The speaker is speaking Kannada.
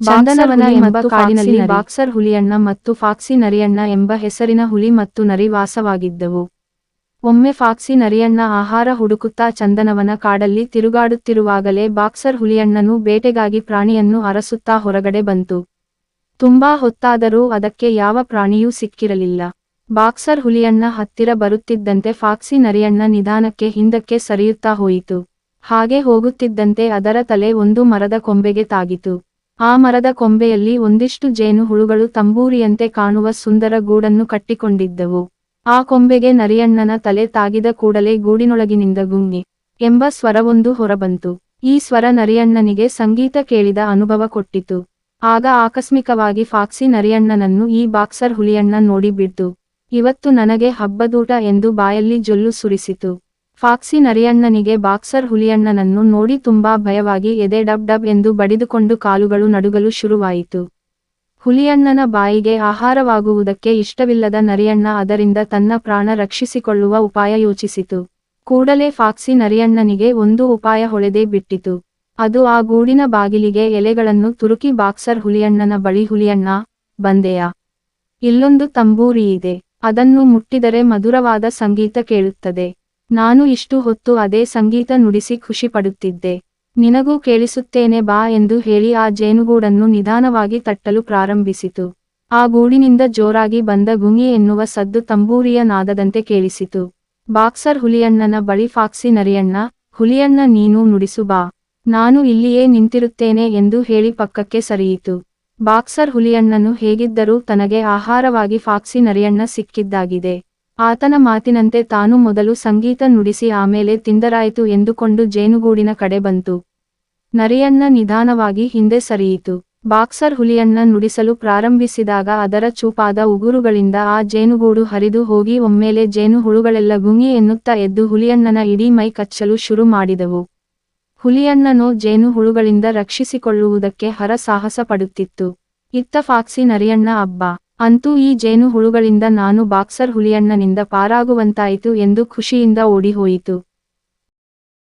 ಚಂದನವನ ಎಂಬ ಕಾಡಿನಲ್ಲಿ. ಬಾಕ್ಸರ್ ಹುಲಿಯಣ್ಣ ಮತ್ತು ಫಾಕ್ಸಿ ನರಿಯಣ್ಣ ಎಂಬ ಹೆಸರಿನ ಹುಲಿ ಮತ್ತು ನರಿ ವಾಸವಾಗಿದ್ದವು. ಒಮ್ಮೆ ಫಾಕ್ಸಿ ನರಿಯಣ್ಣ ಆಹಾರ ಹುಡುಕುತ್ತಾ ಚಂದನವನ ಕಾಡಲ್ಲಿ ತಿರುಗಾಡುತ್ತಿರುವಾಗಲೇ ಬಾಕ್ಸರ್ ಹುಲಿಯಣ್ಣನು ಬೇಟೆಗಾಗಿ ಪ್ರಾಣಿಯನ್ನು ಅರಸುತ್ತಾ ಹೊರಗಡೆ ಬಂತು. ತುಂಬಾ ಹೊತ್ತಾದರೂ ಅದಕ್ಕೆ ಯಾವ ಪ್ರಾಣಿಯೂ ಸಿಕ್ಕಿರಲಿಲ್ಲ. ಬಾಕ್ಸರ್ ಹುಲಿಯಣ್ಣ ಹತ್ತಿರ ಬರುತ್ತಿದ್ದಂತೆ ಫಾಕ್ಸಿ ನರಿಯಣ್ಣ ನಿಧಾನಕ್ಕೆ ಹಿಂದಕ್ಕೆ ಸರಿಯುತ್ತಾ ಹೋಯಿತು. ಹಾಗೆ ಹೋಗುತ್ತಿದ್ದಂತೆ ಅದರ ತಲೆ ಒಂದು ಮರದ ಕೊಂಬೆಗೆ ತಾಗಿತು. ಆ ಮರದ ಕೊಂಬೆಯಲ್ಲಿ ಒಂದಿಷ್ಟು ಜೇನು ಹುಳುಗಳು ತಂಬೂರಿಯಂತೆ ಕಾಣುವ ಸುಂದರ ಗೂಡನ್ನು ಕಟ್ಟಿಕೊಂಡಿದ್ದವು. ಆ ಕೊಂಬೆಗೆ ನರಿಯಣ್ಣನ ತಲೆ ತಾಗಿದ ಕೂಡಲೇ ಗೂಡಿನೊಳಗಿನಿಂದ ಗುಂಗಿ ಎಂಬ ಸ್ವರವೊಂದು ಹೊರಬಂತು. ಈ ಸ್ವರ ನರಿಯಣ್ಣನಿಗೆ ಸಂಗೀತ ಕೇಳಿದ ಅನುಭವ ಕೊಟ್ಟಿತು. ಆಗ ಆಕಸ್ಮಿಕವಾಗಿ ಫಾಕ್ಸಿ ನರಿಯಣ್ಣನನ್ನು ಈ ಬಾಕ್ಸರ್ ಹುಲಿಯಣ್ಣ ನೋಡಿಬಿಡ್ತು ಇವತ್ತು ನನಗೆ ಹಬ್ಬದೂಟ ಎಂದು ಬಾಯಲ್ಲಿ ಜೊಲ್ಲು ಸುರಿಸಿತು. ಫಾಕ್ಸಿ ನರಿಯಣ್ಣನಿಗೆ ಬಾಕ್ಸರ್ ಹುಲಿಯಣ್ಣನನ್ನು ನೋಡಿ ತುಂಬಾ ಭಯವಾಗಿ ಎದೆ ಡಬ್ ಡಬ್ ಎಂದು ಬಡಿದುಕೊಂಡು ಕಾಲುಗಳು ನಡುಗಲು ಶುರುವಾಯಿತು. ಹುಲಿಯಣ್ಣನ ಬಾಯಿಗೆ ಆಹಾರವಾಗುವುದಕ್ಕೆ ಇಷ್ಟವಿಲ್ಲದ ನರಿಯಣ್ಣ ಅದರಿಂದ ತನ್ನ ಪ್ರಾಣ ರಕ್ಷಿಸಿಕೊಳ್ಳುವ ಉಪಾಯ ಯೋಚಿಸಿತು. ಕೂಡಲೇ ಫಾಕ್ಸಿ ನರಿಯಣ್ಣನಿಗೆ ಒಂದು ಉಪಾಯ ಹೊಳೆದೇ ಬಿಟ್ಟಿತು. ಅದು ಆ ಗೂಡಿನ ಬಾಗಿಲಿಗೆ ಎಲೆಗಳನ್ನು ತುರುಕಿ ಬಾಕ್ಸರ್ ಹುಲಿಯಣ್ಣನ ಬಳಿ, ಹುಲಿಯಣ್ಣ, ಬಂದೆಯ? ಇಲ್ಲೊಂದು ತಂಬೂರಿ ಇದೆ. ಅದನ್ನು ಮುಟ್ಟಿದರೆ ಮಧುರವಾದ ಸಂಗೀತ ಕೇಳುತ್ತದೆ. ನಾನು ಇಷ್ಟು ಹೊತ್ತು ಅದೇ ಸಂಗೀತ ನುಡಿಸಿ ಖುಷಿ ಪಡುತ್ತಿದ್ದೆ. ನಿನಗೂ ಕೇಳಿಸುತ್ತೇನೆ ಬಾ ಎಂದು ಹೇಳಿ ಆ ಜೇನುಗೂಡನ್ನು ನಿಧಾನವಾಗಿ ತಟ್ಟಲು ಪ್ರಾರಂಭಿಸಿತು. ಆ ಗೂಡಿನಿಂದ ಜೋರಾಗಿ ಬಂದ ಗುಂಗಿ ಎನ್ನುವ ಸದ್ದು ತಂಬೂರಿಯ ನಾದದಂತೆ ಕೇಳಿಸಿತು. ಬಾಕ್ಸರ್ ಹುಲಿಯಣ್ಣನ ಬಳಿ ಫಾಕ್ಸಿ ನರಿಯಣ್ಣ, ಹುಲಿಯಣ್ಣ, ನೀನು ನುಡಿಸು ಬಾ. ನಾನು ಇಲ್ಲಿಯೇ ನಿಂತಿರುತ್ತೇನೆ ಎಂದು ಹೇಳಿ ಪಕ್ಕಕ್ಕೆ ಸರಿಯಿತು. ಬಾಕ್ಸರ್ ಹುಲಿಯಣ್ಣನು ಹೇಗಿದ್ದರೂ ತನಗೆ ಆಹಾರವಾಗಿ ಫಾಕ್ಸಿ ನರಿಯಣ್ಣ ಸಿಕ್ಕಿದ್ದಾಗಿದೆ. ಆತನ ಮಾತಿನಂತೆ ತಾನು ಮೊದಲು ಸಂಗೀತ ನುಡಿಸಿ ಆಮೇಲೆ ತಿಂದರಾಯಿತು ಎಂದುಕೊಂಡು ಜೇನುಗೂಡಿನ ಕಡೆ ಬಂತು. ನರಿಯಣ್ಣ ನಿಧಾನವಾಗಿ ಹಿಂದೆ ಸರಿಯಿತು. ಬಾಕ್ಸರ್ ಹುಲಿಯನ್ನ ನುಡಿಸಲು ಪ್ರಾರಂಭಿಸಿದಾಗ ಅದರ ಚೂಪಾದ ಉಗುರುಗಳಿಂದ ಆ ಜೇನುಗೂಡು ಹರಿದು ಹೋಗಿ ಒಮ್ಮೆಲೆ ಜೇನು ಹುಳುಗಳೆಲ್ಲ ಗುಂಗಿ ಎನ್ನುತ್ತಾ ಎದ್ದು ಹುಲಿಯಣ್ಣನ ಇಡೀ ಮೈ ಕಚ್ಚಲು ಶುರು ಮಾಡಿದವು. ಹುಲಿಯಣ್ಣನೋ ಜೇನು ಹುಳುಗಳಿಂದ ರಕ್ಷಿಸಿಕೊಳ್ಳುವುದಕ್ಕೆ ಹರ ಸಾಹಸ ಪಡುತ್ತಿತ್ತು. ಇತ್ತ ಫಾಕ್ಸಿ ನರಿಯಣ್ಣ, ಅಬ್ಬ! ಅಂತೂ ಈ ಜೇನು ಹುಳುಗಳಿಂದ ನಾನು ಬಾಕ್ಸರ್ ಹುಲಿಯಣ್ಣನಿಂದ ಪಾರಾಗುವಂತಾಯಿತು ಎಂದು ಖುಷಿಯಿಂದ ಓಡಿಹೋಯಿತು.